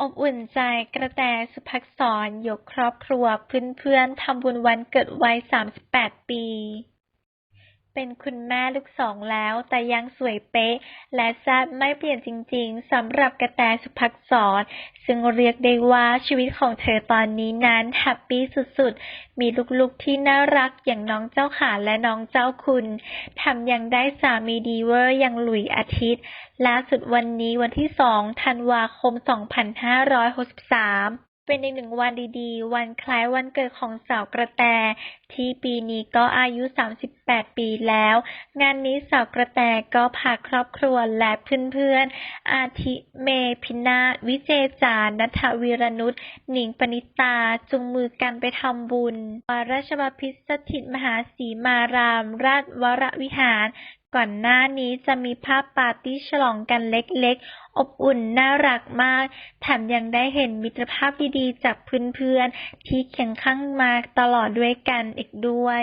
อบอุ่นใจกระแตสุภักษร ยกครอบครัวเพื่อนๆทำบุญวันเกิดวัย 38 ปี เป็นคุณแม่ลูกสองแล้ว แต่ยังสวยเป๊ะ และแซ่บไม่เปลี่ยนจริงๆสำหรับกระแตสุภักษร ซึ่งเรียกได้ว่าชีวิตของเธอตอนนี้นั้นแฮปปี้สุดๆ มีลูกๆที่น่ารักอย่างน้องเจ้าขาและน้องเจ้าคุณแถมยังได้สามีดีเวอร์อย่างหลุยอาทิตย์ล่าสุดวันนี้วันที่ 2 ธันวาคม 2563 เป็นอีกหนึ่งวันดีๆ วันคล้ายวันเกิดของสาวกระแต ที่ปีนี้ก็อายุ 38 ปีแล้ว งานนี้สาวกระแตก็พาครอบครัวและเพื่อนๆ อาทิเมพินาวิเจจานัทวีรนุชหนิงปณิตาจุงมือกันไปทำบุญวัดราชบพิตรสถิตมหาสีมาราม ราชวรวิหาร ก่อนหน้านี้จะมีภาพปาร์ตี้ฉลองกันเล็กๆ อบอุ่นน่ารักมาก แถมยังได้เห็นมิตรภาพดีๆ จากเพื่อนๆ ที่เคียงข้างมาตลอดด้วยกันอีกด้วย